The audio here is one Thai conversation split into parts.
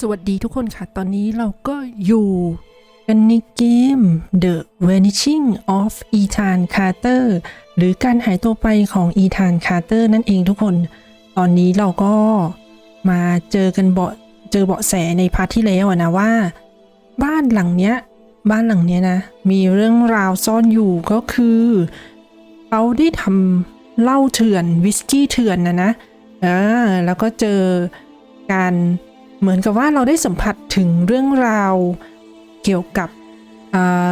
สวัสดีทุกคนค่ะ ตอนนี้เราก็อยู่กันในเกม The Vanishing of Ethan Carter หรือการหายตัวไปของ Ethan Carter นั่นเองทุกคน ตอนนี้เราก็มาเจอกันเบาะเจอเบาะแสในพาร์ทที่แล้วนะว่า บ้านหลังเนี้ย บ้านหลังเนี้ยนะ มีเรื่องราวซ่อนอยู่ก็คือเขาได้ทำเหล้าเถื่อนวิสกี้เถื่อนนะนะอ่าแล้วก็เจอการ เหมือนกับว่าเราได้สัมผัสถึงเรื่องราวเกี่ยวกับ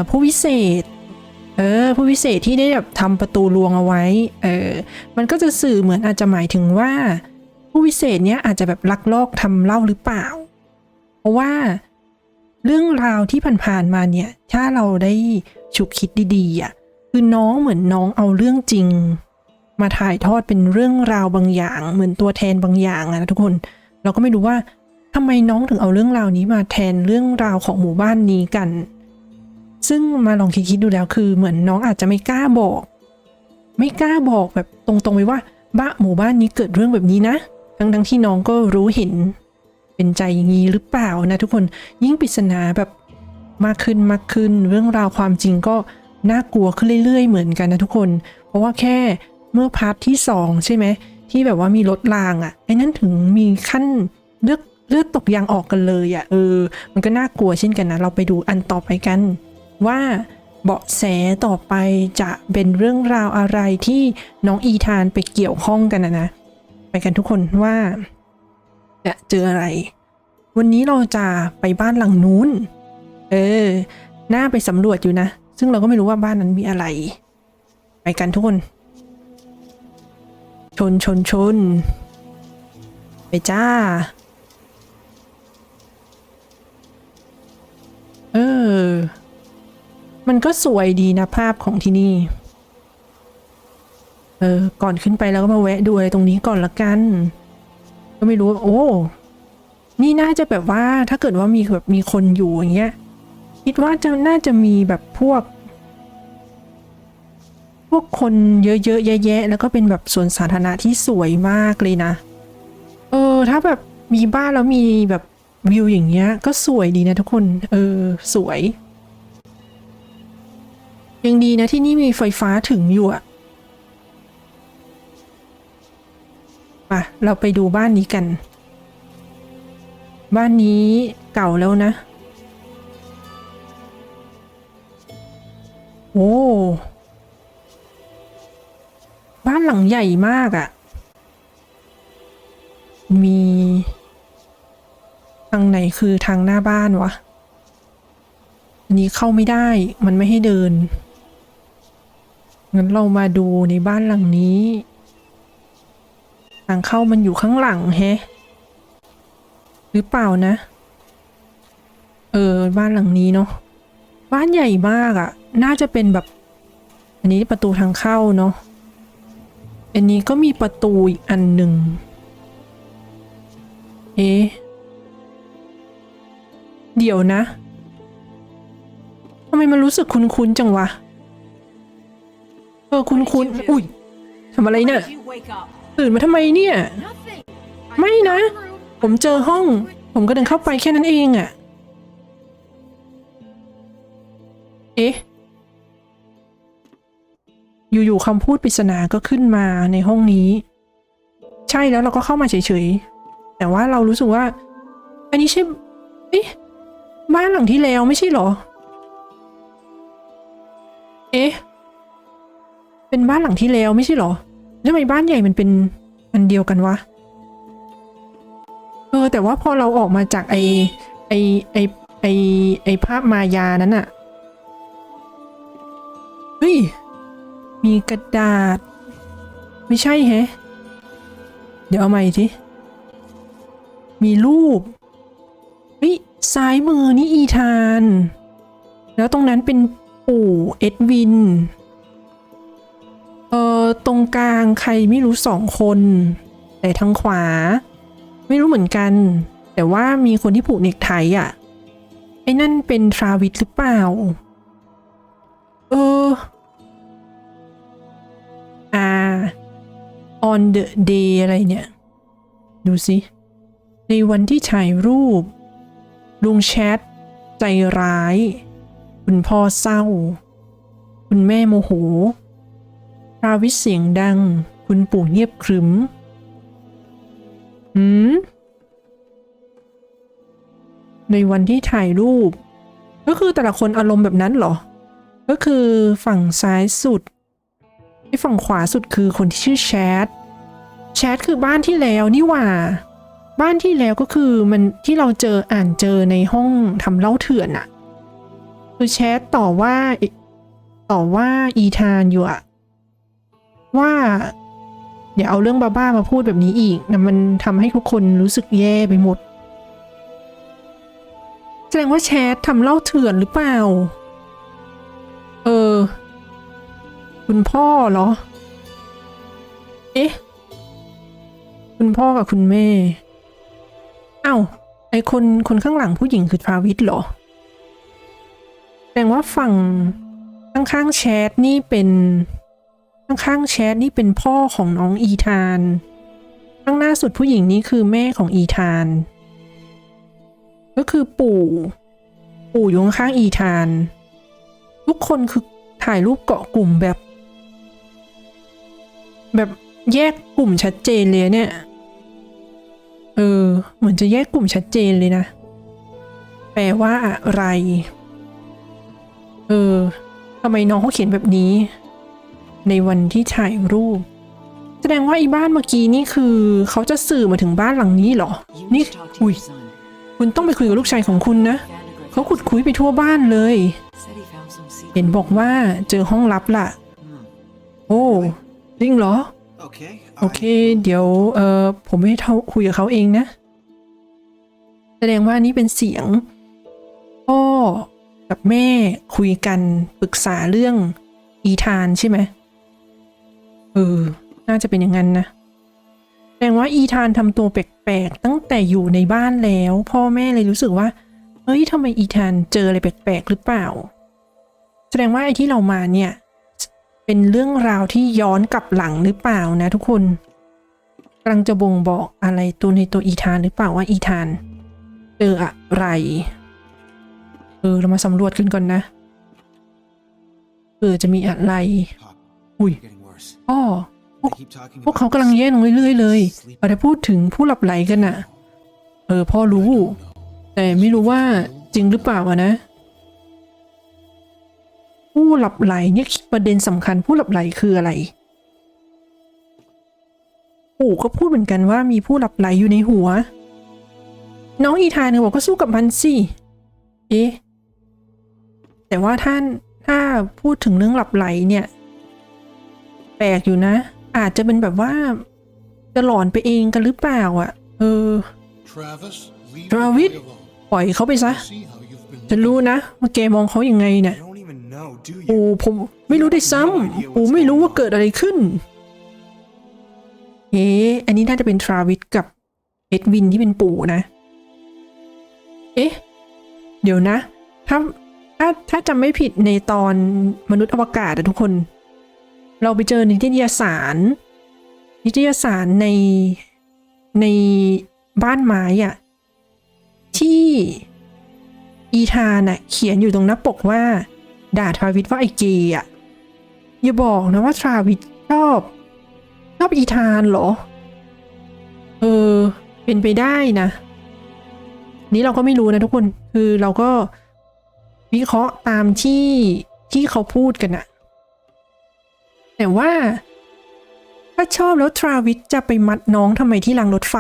ผู้วิเศษเออผู้วิเศษที่ได้แบบทำประตูลวงเอาไว้เออมันก็จะสื่อเหมือนอาจจะหมายถึงว่า ผู้วิเศษเนี้ยอาจจะแบบลักลอบทำเหล้าหรือเปล่า เพราะว่าเรื่องราวที่ผ่านๆมาเนี่ย ถ้าเราได้ฉุกคิดดีๆอะคือน้องเหมือนน้องเอาเรื่องจริง มาถ่ายทอดเป็นเรื่องราวบางอย่าง เหมือนตัวแทนบางอย่างอะนะทุกคน เราก็ไม่รู้ว่า ทำไมน้องถึงเอาเรื่องราวนี้มาแทนเรื่องราวของหมู่บ้านนี้กัน ซึ่งมาลองคิดดูแล้วคือ เหมือนน้องอาจจะไม่กล้าบอก ไม่กล้าบอกแบบตรงๆไปว่าบ้าหมู่บ้านนี้เกิดเรื่องแบบนี้นะ ทั้งๆที่น้องก็รู้เห็น เป็นใจอย่างนี้หรือเปล่านะทุกคนยิ่งปริศนาแบบมากขึ้นมากขึ้น เรื่องราวความจริงก็น่ากลัวขึ้นเรื่อยๆ เหมือนกันนะทุกคน เพราะว่าแค่เมื่อพาร์ทที่สองใช่ไหมที่แบบว่ามีรถรางอะ่ะไอ้นั้นถึงมีขั้นเลือด เลือดตกยางออกกันเลยอะ่ะเออ มันก็น่ากลัวเช่นกันนะ เราไปดูอันต่อไปกัน ว่าเบาะแสต่อไปจะเป็นเรื่องราวอะไรที่น้องอีธานไปเกี่ยวข้องกันนะนะ ไปกันทุกคนว่าจะเจออะไร วันนี้เราจะไปบ้านหลังนู้น เออ หน่าไปสำรวจอยู่นะ ซึ่งเราก็ไม่รู้ว่าบ้านนั้นมีอะไร ไปกันทุกคน ชนชนชน ไปจ้า เออ มันก็สวยดีนะภาพของที่นี่ เออ ก่อนขึ้นไปแล้วก็มาแวะดูอะไรตรงนี้ก่อนละกัน ก็ไม่รู้ว่าโอ้ นี่น่าจะแบบว่าถ้าเกิดว่ามีแบบมีคนอยู่อย่างเงี้ย คิดว่าจะน่าจะมีแบบพวก พวกคนเยอะๆแยะๆแล้วก็เป็นแบบสวนสาธารณะที่สวยมากเลยนะ เออ ถ้าแบบมีบ้านแล้วมีแบบ วิวอย่างเงี้ยก็สวยดีนะทุกคน เออ สวย ยังดีนะที่นี่มีไฟฟ้าถึงอยู่อะมาเราไปดูบ้านนี้กัน บ้านนี้เก่าแล้วนะ โอ้บ้านหลังใหญ่มากอะ่ะมี ทางไหนคือทางหน้าบ้านวะ อันนี้เข้าไม่ได้ มันไม่ให้เดิน งั้นเรามาดูในบ้านหลังนี้ ทางเข้ามันอยู่ข้างหลังแฮะ หรือเปล่านะ เออ บ้านหลังนี้เนาะ บ้านใหญ่มากอะ่ะ น่าจะเป็นแบบ อันนี้ประตูทางเข้าเนาะ อันนี้ก็มีประตูอีกอันหนึ่ง เอ๊ะ เดี๋ยวนะทำไมมันรู้สึกคุ้นๆจังวะ เออคุ้นๆอุ้ยทำอะไรเนี่ย Did you wake up? ตื่นมาทำไมเนี่ย Nothing. ไม่นะ ผมเจอห้อง ผมก็เดินเข้าไปแค่นั้นเองอะ่ะ เอ๊ะ อยู่ๆคำพูดปริศนาก็ขึ้นมาในห้องนี้ ใช่แล้วเราก็เข้ามาเฉยๆ แต่ว่าเรารู้สึกว่า อันนี้ใช่ เอ๊ะ บ้านหลังที่แล้วไม่ใช่เหรอ เอ๊ะ เป็นบ้านหลังที่แล้วไม่ใช่เหรอทำไมบ้านใหญ่มันเป็นอันเดียวกันวะ เออ แต่ว่าพอเราออกมาจากไอไอไอไอไอภาพมายานั้นอะเฮ้ย มีกระดาษ ไม่ใช่แฮะ เดี๋ยวเอาใหม่ทีมีรูป ซ้ายมือนี่อีธาน แล้วตรงนั้นเป็นปู่เอ็ดวิน เออตรงกลางใครไม่รู้สองคน แต่ทางขวา ไม่รู้เหมือนกัน แต่ว่ามีคนที่ผูกเนกไทอะ ไอ้นั่นเป็นทราวิสหรือเปล่า เออ อ่า on the day อะไรเนี่ย ดูสิ ในวันที่ถ่ายรูป ลุงแชท ใจร้าย คุณพ่อเศร้า คุณแม่โมโหทราวิเสียงดัง คุณปู่เงียบขรึมหืมในวันที่ถ่ายรูป ก็คือแต่ละคนอารมณ์แบบนั้นเหรอ ก็คือฝั่งซ้ายสุดไอ้ฝั่งขวาสุดคือคนที่ชื่อแชท แชทคือบ้านที่แล้วนี่หว่า บ้านที่แล้วก็คือมันที่เราเจออ่านเจอในห้องทำเล่าเถื่อนอะคือแชทต่อว่าต่อว่าอีธานอยู่อะว่า เดี๋ยวเอาเรื่องบ้าๆมาพูดแบบนี้อีกนะมันทำให้ทุกคนรู้สึกแย่ไปหมด แสดงว่าแชททำเล่าเถื่อนหรือเปล่า เออ คุณพ่อเหรอ เอ๊ะ คุณพ่อกับคุณแม่ อ้าไอคนคนข้างหลังผู้หญิงคือทราวิสเหรอ แสดงว่าฝั่งข้างๆแชทนี่เป็นข้างๆแชทนี่เป็นพ่อของน้องอีธาน ข้างหน้าสุดผู้หญิงนี้คือแม่ของอีธาน ก็คือปู่ ปู่อยู่ข้างอีธาน ทุกคนคือถ่ายรูปเกาะกลุ่มแบบ แบบแยกกลุ่มชัดเจนเลยเนี่ย เออ เหมือนจะแยกกลุ่มชัดเจนเลยนะ แปลว่าอะไร เออทำไมน้องเขาเขียนแบบนี้ ในวันที่ถ่ายรูป แสดงว่าไอ้บ้านเมื่อกี้นี่คือเขาจะสื่อมาถึงบ้านหลังนี้เหรอ You นี่ need to talk to อุ้ย your son. คุณต้องไปคุยกับลูกชายของคุณนะ Vandergrift เขาขุดคุยไปทั่วบ้านเลย said he found some secret. เห็นบอกว่าเจอห้องลับล่ะ Hmm. โอ้จริงเหรอ Okay. โอเค เดี๋ยวเออผมไม่เท่าคุยกับเขาเองนะ แสดงว่านี่เป็นเสียง พ่อกับแม่คุยกันปรึกษาเรื่องอีธานใช่ไหมเออ น่าจะเป็นอย่างนั้นนะแสดงว่าอีธานทำตัวแปลกๆตั้งแต่อยู่ในบ้านแล้ว พ่อแม่เลยรู้สึกว่าเฮ้ยทำไมอีธานเจออะไรแปลกๆหรือเปล่า แสดงว่าไอ้ที่เรามาเนี่ย เป็นเรื่องราวที่ย้อนกลับหลังหรือเปล่านะทุกคนกำลังจะบ่งบอกอะไรตัวในตัวอีธานหรือเปล่าว่าอีธานเจออะไร เออเรามาสำรวจขึ้นก่อนนะเออจะมีอะไรอุ้ยอ้อ They keep talking พวกเขากำลังแย่ลงเรื่อยๆเลยเอาแต่พูดถึงผู้หลับไหลกันน่ะเออพ่อรู้ แต่ไม่รู้ว่าจริงหรือเปล่าอะนะ ผู้หลับไหลเนี่ยประเด็นสำคัญผู้หลับไหลคืออะไร ปู่ก็พูดเหมือนกันว่ามีผู้หลับไหลอยู่ในหัว น้องอีธานเนี่ยบอกก็สู้กับมันสิเอ๊ะแต่ว่าท่านถ้าพูดถึงเรื่องหลับไหลเนี่ย แปลกอยู่นะ อาจจะเป็นแบบว่าจะหลอนไปเองกันหรือเปล่าอะ เออ Travis, leave Travis? the boy alone. ปล่อยเขาไปซะ See how you've been ฉันรู้นะว่าแกมองเขายังไงเนี่ย You don't even know, do ปู่ you? ผมไม่รู้ได้วยซ้ำปู่ไม่รู้ว่าเกิดอะไรขึ้น เอ๊ะอันนี้น่าจะเป็นทราวิสกับเอ็ดวินที่เป็นปู่นะ เอ๊ะ เดี๋ยวนะ ถ้าถ้าถ้าจำไม่ผิดในตอนมนุษย์อวกาศอะทุกคน เราไปเจอนิตยสาร นิตยสารในในบ้านไม้อะที่อีธานอะเขียนอยู่ตรงหน้าปกว่า ด่าทราวิสว่าไอเกย์อะอย่าบอกนะว่าทราวิสชอบ ชอบอีธานเหรอ เออ เป็นไปได้นะ นี้เราก็ไม่รู้นะทุกคน คือเราก็วิเคราะห์ตามที่ที่เขาพูดกันอะแต่ว่า ถ้าชอบแล้วทราวิสจะไปมัดน้องทำไมที่รางรถไฟ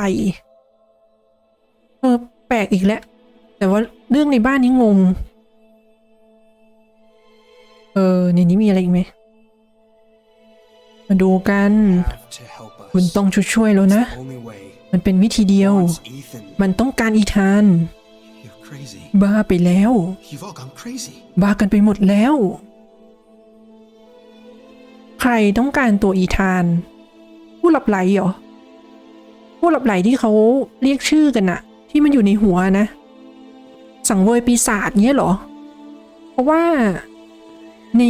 เออ แปลกอีกแล้ว แต่ว่าเรื่องในบ้านนี้งง เออ ในนี้มีอะไรอีกไหม มาดูกัน คุณต้องช่วยๆแล้วนะ มันเป็นวิธีเดียว มันต้องการอีธาน บ้าไปแล้ว บ้ากันไปหมดแล้ว ใครต้องการตัวอีธาน ผู้หลับไหลเหรอ ผู้หลับไหลที่เขาเรียกชื่อกันอะที่มันอยู่ในหัวนะ สังเวยปีศาจเนี้ยเหรอ เพราะว่า ใน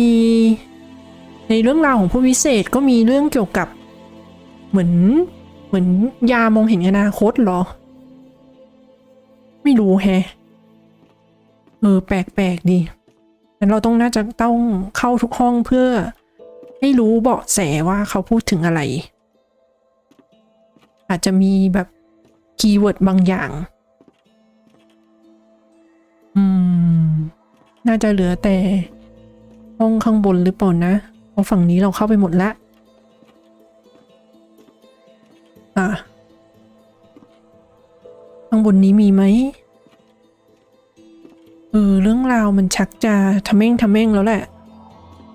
ในเรื่องราวของผู้วิเศษก็มีเรื่องเกี่ยวกับ เหมือนเหมือนยามองเห็นอนาคตเหรอ ไม่รู้แฮะเออแปลกๆดีงั้นเราต้องน่าจะต้องเข้าทุกห้องเพื่อให้รู้เบาะแสว่าเขาพูดถึงอะไร อาจจะมีแบบคีย์เวิร์ดบางอย่าง อืม น่าจะเหลือแต่ ห้องข้างบนหรือเปล่านะเพราะฝั่งนี้เราเข้าไปหมดแล้วอะข้างบนนี้มีไหมเออเรื่องราวมันชักจะทำเม่งทำเม่งแล้วแหละ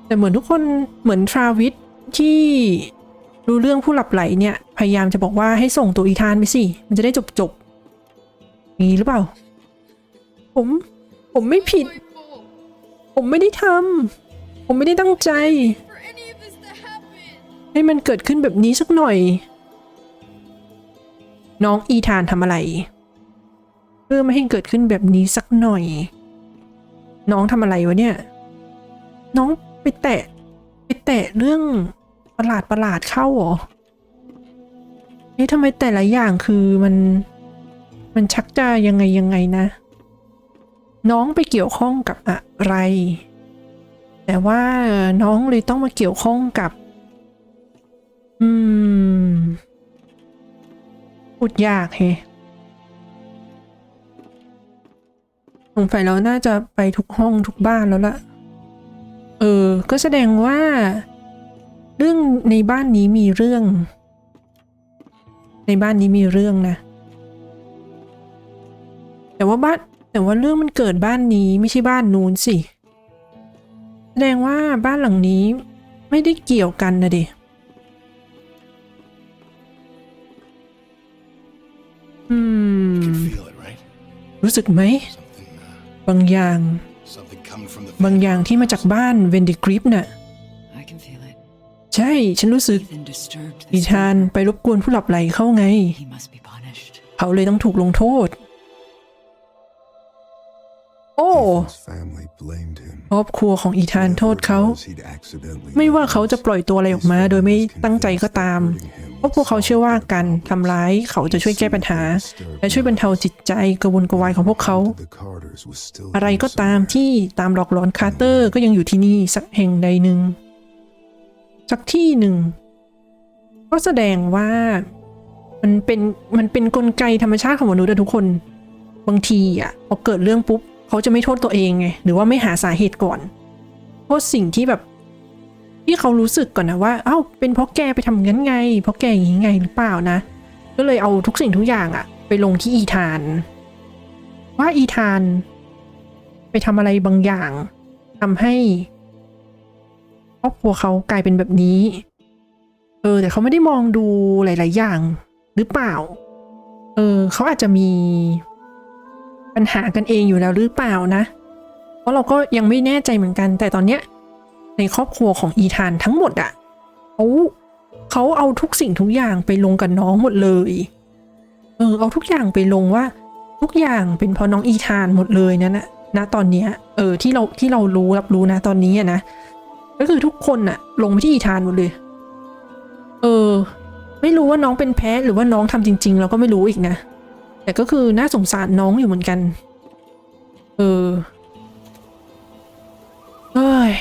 แต่เหมือนทุกคนเหมือนทราวิสที่รู้เรื่องผู้หลับไหลเนี่ย พยายามจะบอกว่าให้ส่งตัวอีธานไปสิ มันจะได้จบจบมีหรือเปล่า ผม ผมไม่ผิด ผมไม่ได้ทำ ผมไม่ได้ตั้งใจ ให้มันเกิดขึ้นแบบนี้สักหน่อย น้องอีธานทำอะไร เพื่อไม่ให้เกิดขึ้นแบบนี้สักหน่อย น้องทำอะไรวะเนี่ย น้องไปแตะไปแตะเรื่องประหลาดประหลาดเข้าเหรอเอ๊ะทำไมแต่ละอย่างคือมันมันชักจะยังไงยังไงนะ น้องไปเกี่ยวข้องกับอะไร แต่ว่าน้องเลยต้องมาเกี่ยวข้องกับ อืม พูดยากเฮสงสัยเราน่าจะไปทุกห้องทุกบ้านแล้วล่ะ เออ ก็แสดงว่า เรื่องในบ้านนี้มีเรื่อง ในบ้านนี้มีเรื่องนะ แต่ว่าบ้าน แต่ว่าเรื่องมันเกิดบ้านนี้ไม่ใช่บ้านนู้นสิ ดงว่าบ้านหลังนี้ไม่ได้เกี่ยวกันนะดิอืม You can feel it, right? รู้สึกไหม Something, uh, บางอย่าง something coming from the บางอย่างที่มาจากบ้านเวนดิกริปน่ะ I can feel it. ใช่ ฉันรู้สึก Ethan disturbed อี the ธานไปรบกวนผู้หลับไหลเข้าไง He must be punished. เขาเลยต้องถูกลงโทษ โอ้ Ethan's family blamed him. ครอบครัวของอีธานโทษ Whatever เขา it was he'd accidentally ไม่ว่า done, เขาจะปล่อยตัวอะไรออกมา his โดยไม่ family was ตั้งใจก็ convinced ตาม that hurting him เพราะพวกเขาเชื่อว่าการทำร้ายเขาจะช่วยแก้ปัญหา และช่วยบรรเทาจิตใจกระวนกระวายของพวกเขา The Carters was still อะไร here ก็ตาม somewhere. ที่ตามหลอกหลอนคาร์เตอร์ก็ยังอยู่ที่นี่สักแห่งใดหนึ่งสักที่หนึ่งก็แสดงว่ามันเป็นมันเป็นกลไกธรรมชาติของมนุษย์อะทุกคน บางทีอะพอเกิดเรื่องปุ๊บ เขาจะไม่โทษตัวเองไงหรือว่าไม่หาสาเหตุก่อนโทษสิ่งที่แบบที่เขารู้สึกก่อนนะว่า เอ้า เป็นเพราะแกไปทำงั้นไง เพราะแกอย่างนี้ไงหรือเปล่านะ ก็เลยเอาทุกสิ่งทุกอย่างอะไปลงที่อีธาน ว่าอีธาน ไปทำอะไรบางอย่างทำให้ครอบครัวเขากลายเป็นแบบนี้ เออ แต่เขาไม่ได้มองดูหลาย ๆ อย่าง หรือเปล่า เออ เขาอาจจะมี ปัญหากันเองอยู่แล้วหรือเปล่านะ เพราะเราก็ยังไม่แน่ใจเหมือนกัน แต่ตอนเนี้ยในครอบครัวของอีธานทั้งหมดอะเขาเขาเอาทุกสิ่งทุกอย่างไปลงกับน้องหมดเลย เออ เอาทุกอย่างไปลงว่า ทุกอย่างเป็นเพราะน้องอีธานหมดเลยนั่นนะณตอนเนี้ย เออ ที่เราที่เรารู้รับรู้นะตอนนี้นะ ก็คือทุกคนอะลงไปที่อีธานหมดเลย เออ ไม่รู้ว่าน้องเป็นแพ้หรือว่าน้องทำจริง ๆ เราก็ไม่รู้อีกนะ แต่ก็คือน่าสงสารน้องอยู่เหมือนกัน เออเฮ้ย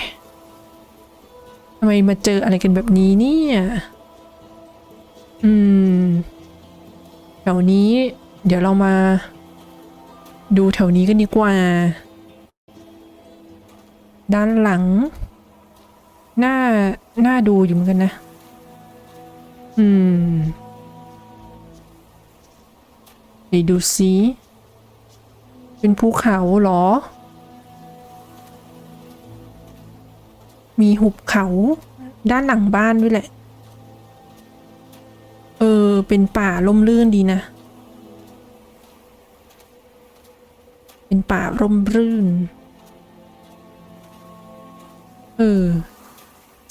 ทำไมมาเจออะไรกันแบบนี้เนี่ย อืมแถวนี้ เดี๋ยวเรามา ดูแถวนี้กันดีกว่า ด้านหลัง หน่าหน่าดูอยู่เหมือนกันนะ อืม ดูซิเป็นภูเขาเหรอ มีหุบเขาด้านหลังบ้านด้วยแหละ เออ เป็นป่าร่มรื่นดีนะ เป็นป่าร่มรื่น เออ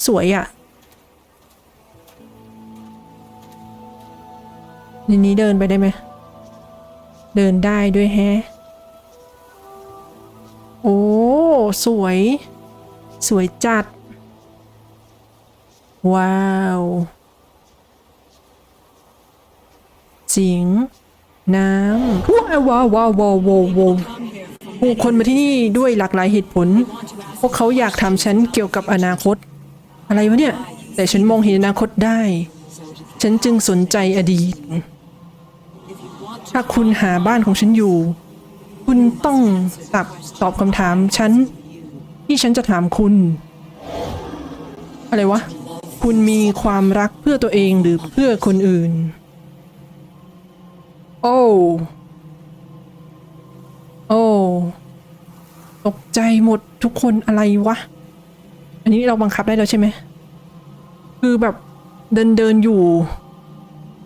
สวยอะ่ะในนี้เดินไปได้ไหม เดินได้ด้วยแฮะ โอ้ สวย สวยจัด ว้าวเสียงน้ำว้าวว้าวว้าวว้าวว้าวว้าวผู้คนมาที่นี่ด้วยหลากหลายเหตุผล พวกเขาอยากถามฉันเกี่ยวกับอนาคต อะไรวะเนี่ย แต่ฉันมองเห็นอนาคตได้ ฉันจึงสนใจอดีต ถ้าคุณหาบ้านของฉันอยู่ คุณต้องตับตอบคำถามฉันที่ฉันจะถามคุณ อะไรวะ คุณมีความรักเพื่อตัวเองหรือเพื่อคนอื่น โอ้ โอ้ตกใจหมดทุกคนอะไรวะ อันนี้เราบังคับได้แล้วใช่ไหม คือแบบเดินเดินอยู่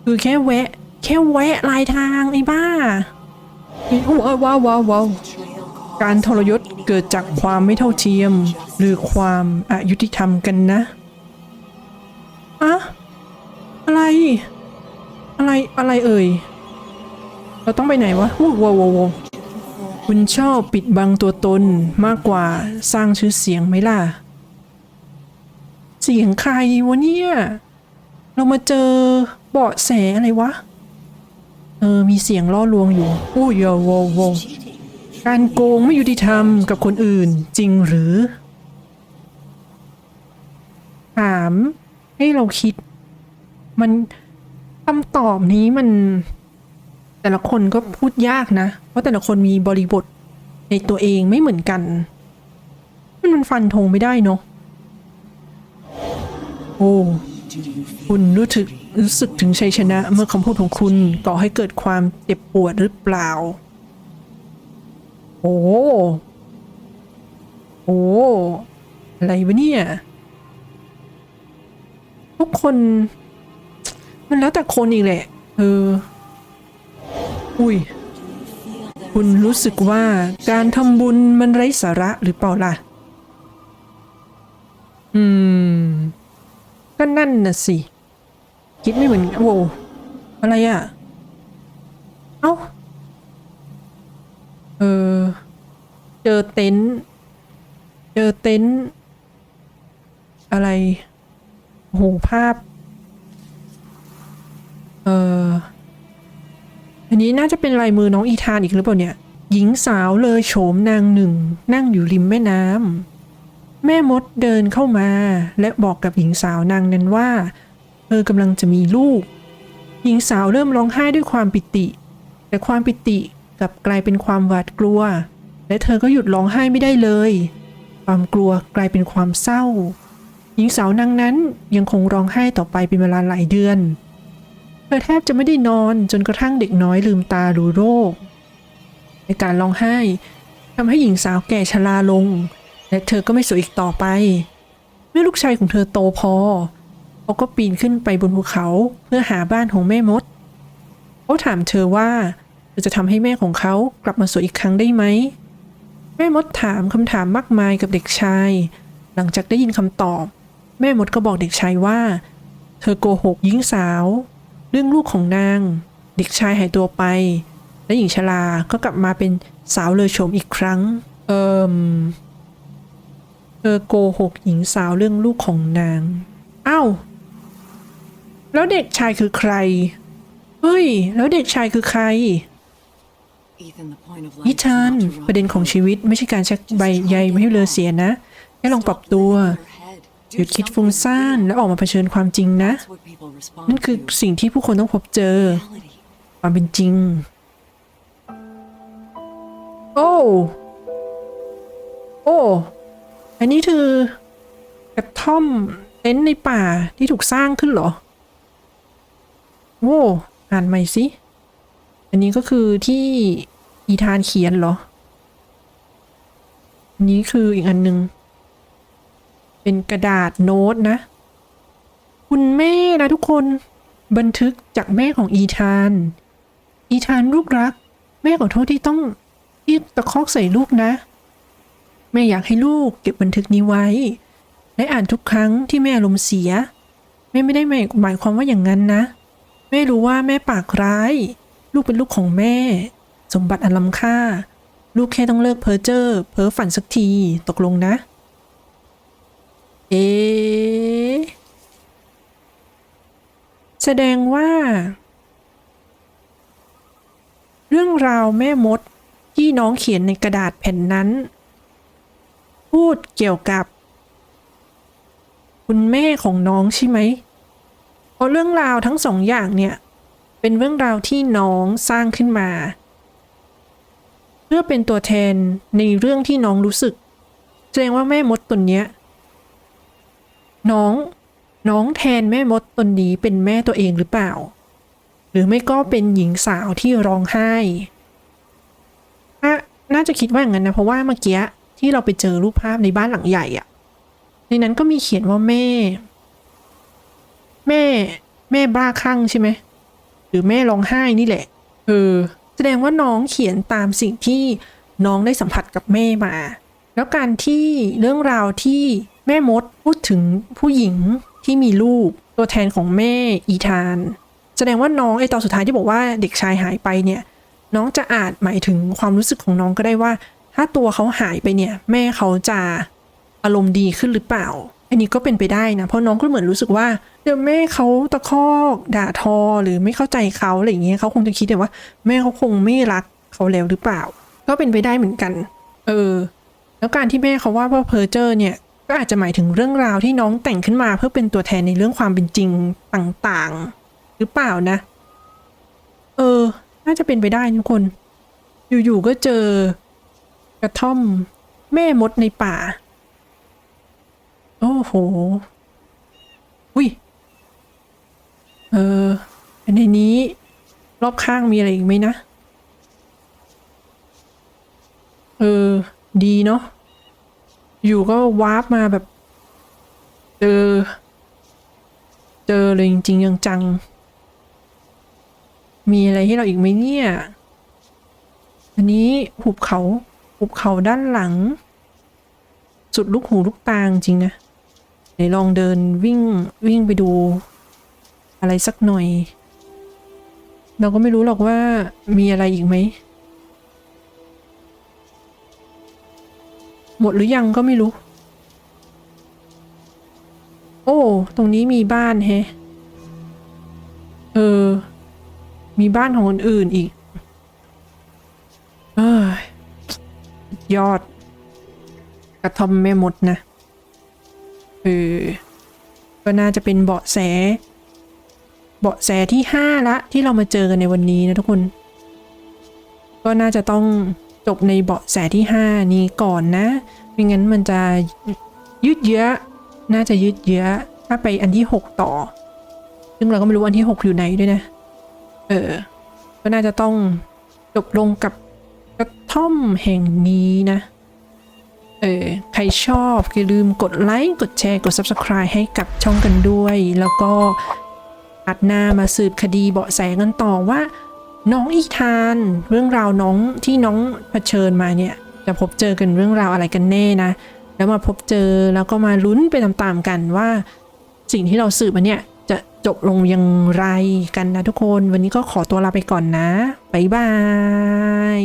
คือแค่แวะ แค่แวะลายทางไอ้บ้าว้าวว้าวว้าวว้าวการทรยศเกิดจากความไม่เท่าเทียม หรือความอายุติธรรมกันนะอะอะไร อะไรอะไรเอ่ย เราต้องไปไหนวะว้าวว้าวว้าวว้าวคุณชอบปิดบังตัวตนมากกว่าสร้างชื่อเสียงไหมล่ะ เสียงใครวะเนี่ย เรามาเจอเบาะแสอะไรวะ เออ มีเสียงล่อลวงอยู่โอ้ยโวโวโวการโกงไม่ยุติธรรมกับคนอื่นจริงหรือ ถามให้เราคิด มันคำตอบนี้มัน แต่ละคนก็พูดยากนะ เพราะแต่ละคนมีบริบทในตัวเองไม่เหมือนกัน มันมันฟันธงไม่ได้เนาะโอ้ คุณรู้สึก รู้สึกถึงชัยชนะเมื่อคำพูดของคุณก่อให้เกิดความเจ็บปวดหรือเปล่า โอ้โอ้อะไรวะเนี่ย ทุกคน มันแล้วแต่คนอีกแหละ เออ อุ้ย คุณรู้สึกว่าการทำบุญมันไร้สาระหรือเปล่าล่ะ อืม ก็นั่นน่ะสิ คิดไม่เหมือนโว้วอะไรอะ่ะ เอ้า เออ เจอเต็นท์เจอเต็นท์อะไรโหภาพ เอออันนี้น่าจะเป็นลายมือน้องอีธานอีกหรือเปล่าเนี่ย หญิงสาวเลยโฉมนางหนึ่ง นั่งอยู่ริมแม่น้ำแม่มดเดินเข้ามา และบอกกับหญิงสาวนางนั้นว่า ธอกำลังจะมีลูก หญิงสาวเริ่มร้องไห้ด้วยความปิติ แต่ความปิติกลับกลายเป็นความหวาดกลัว และเธอก็หยุดร้องไห้ไม่ได้เลย ความกลัวกลายเป็นความเศร้า หญิงสาวนางนั้นยังคงร้องไห้ต่อไปเป็นเวลาหลายเดือน เธอแทบจะไม่ได้นอนจนกระทั่งเด็กน้อยลืมตารู้โรค ในการร้องไห้ทำให้หญิงสาวแก่ชราลง และเธอก็ไม่สวยอีกต่อไป เมื่อลูกชายของเธอโตพอ เขาก็ปีนขึ้นไปบนภูเขาเพื่อหาบ้านของแม่มด เขาถามเธอว่าเธอจะทำให้แม่ของเขากลับมาสวยอีกครั้งได้ไหม แม่มดถามคำถามมากมายกับเด็กชาย หลังจากได้ยินคำตอบ แม่มดก็บอกเด็กชายว่า เธอโกหกหญิงสาว เรื่องลูกของนาง เด็กชายหายตัวไป และหญิงชราก็กลับมาเป็นสาวเลอโฉมอีกครั้ง เอิมเธอโกหกหญิงสาวเรื่องลูกของนาง อ้าว แล้วเด็กชายคือใคร เฮ้ย แล้วเด็กชายคือใคร Ethan, the point of นิ life is ทาน not to ประเด็นของชีวิตไม่ใช่การชักใบใยไม่ให้เรือเสียนะ แค่ลองปรับตัว หยุดคิดฟุ้งซ่านแล้วออกมาเผชิญความจริงนะ That's what people respond นั่นคือ to. สิ่งที่ผู้คนต้องพบเจอ Reality. ความเป็นจริง โอ้ โอ้ อันนี้คือกระท่อมเต็นท์ในป่าที่ถูกสร้างขึ้นเหรอ โอ้อ่านใหม่สิ อันนี้ก็คือที่อีธานเขียนเหรอ อันนี้คืออีกอันหนึ่ง เป็นกระดาษโน้ตนะ คุณแม่นะทุกคน บันทึกจากแม่ของอีธาน อีธานลูกรัก แม่ขอโทษที่ต้องที่ตะคอกใส่ลูกนะ แม่อยากให้ลูกเก็บบันทึกนี้ไว้ และอ่านทุกครั้งที่แม่อารมณ์เสีย แม่ไม่ได้หมายความว่าอย่างนั้นนะ แม่รู้ว่าแม่ปากร้าย ลูกเป็นลูกของแม่ สมบัติอันล้ำค่า ลูกแค่ต้องเลิกเพ้อเจ้อเพ้อฝันสักทีตกลงนะ เอ แสดงว่า เรื่องราวแม่มดที่น้องเขียนในกระดาษแผ่นนั้น พูดเกี่ยวกับ คุณแม่ของน้องใช่ไหม ราะเรื่องราวทั้งสองอย่างเนี่ยเป็นเรื่องราวที่น้องสร้างขึ้นมา เพื่อเป็นตัวแทนในเรื่องที่น้องรู้สึกแสดงว่าแม่มดตนเนี้ยน้องน้องแทนแม่มดตนนี้เป็นแม่ตัวเองหรือเปล่า หรือไม่ก็เป็นหญิงสาวที่ร้องไห้น่าน่าจะคิดว่าอย่างนั้นนะเพราะว่าเมื่อกี้ที่เราไปเจอรูปภาพในบ้านหลังใหญ่อะในนั้นก็มีเขียนว่าแม่ แม่ แม่บ้าคลั่งใช่ไหมหรือแม่ร้องไห้นี่แหละ เออ แสดงว่าน้องเขียนตามสิ่งที่น้องได้สัมผัสกับแม่มา แล้วการที่เรื่องราวที่แม่มดพูดถึงผู้หญิงที่มีลูกตัวแทนของแม่อีธาน แสดงว่าน้องไอตอนสุดท้ายที่บอกว่าเด็กชายหายไปเนี่ย น้องจะอาจหมายถึงความรู้สึกของน้องก็ได้ว่า ถ้าตัวเขาหายไปเนี่ย แม่เขาจะอารมณ์ดีขึ้นหรือเปล่า อันนี้ก็เป็นไปได้นะเพราะน้องก็เหมือนรู้สึกว่าเดี๋ยวแม่เขาตะคอกด่าทอหรือไม่เข้าใจเขาอะไรอย่างเงี้ยเขาคงจะคิดแต่ว่า แม่เขาคงไม่รักเขาแล้วหรือเปล่า ก็เป็นไปได้เหมือนกัน เออ แล้วการที่แม่เขาว่าว่าเพอร์เจอร์เนี่ยก็อาจจะหมายถึงเรื่องราวที่น้องแต่งขึ้นมาเพื่อเป็นตัวแทนในเรื่องความเป็นจริงต่างๆ หรือเปล่านะ เออ น่าจะเป็นไปได้ทุกคน อยู่ๆก็เจอกระท่อม แม่มดในป่า โอ้โหอุ้ยเออในนี้รอบข้างมีอะไรอีกไหมนะ เออ ดีเนาะ อยู่ก็วาร์ปมาแบบ เจอ เจอเลยจริงๆจังๆ มีอะไรให้เราอีกไหมเนี่ย อันนี้หุบเขา หุบเขาด้านหลัง สุดลูกหูลูกตาจริงนะ นลองเดินวิ่งวิ่งไปดู อะไรสักหน่อย เราก็ไม่รู้หรอกว่ามีอะไรอีกไหม หมดหรือยังก็ไม่รู้ โอ้ ตรงนี้มีบ้านแฮะ เออ มีบ้านของคนอื่นอีก เอ้ยยอด กระทอมแม่มดนะ เออก็น่าจะเป็นเบาะแส เบาะแสที่ห้าละที่เรามาเจอกันในวันนี้นะทุกคน ก็น่าจะต้องจบในเบาะแสที่ห้านี้ก่อนนะไม่งั้นมันจะยืดเยื้อ น่าจะยืดเยื้อ ถ้าไปอันที่หกต่อ ซึ่งเราก็ไม่รู้อันที่หกอยู่ไหนด้วยนะ เออ ก็น่าจะต้องจบลงกับกระท่อมแห่งนี้นะ เออใครชอบอย่าลืมกดไลค์กดแชร์กด Subscribe ให้กับช่องกันด้วย แล้วก็อัดหน้ามาสืบคดีเบาะแสกันต่อว่า น้องอีธาน เรื่องราวน้องที่น้องเผชิญมาเนี่ยจะพบเจอกันเรื่องราวอะไรกันแน่นะ แล้วมาพบเจอแล้วก็มาลุ้นไปตามๆกันว่า สิ่งที่เราสืบมาเนี่ยจะจบลงอย่างไรกันนะทุกคน วันนี้ก็ขอตัวลาไปก่อนนะบ๊ายบาย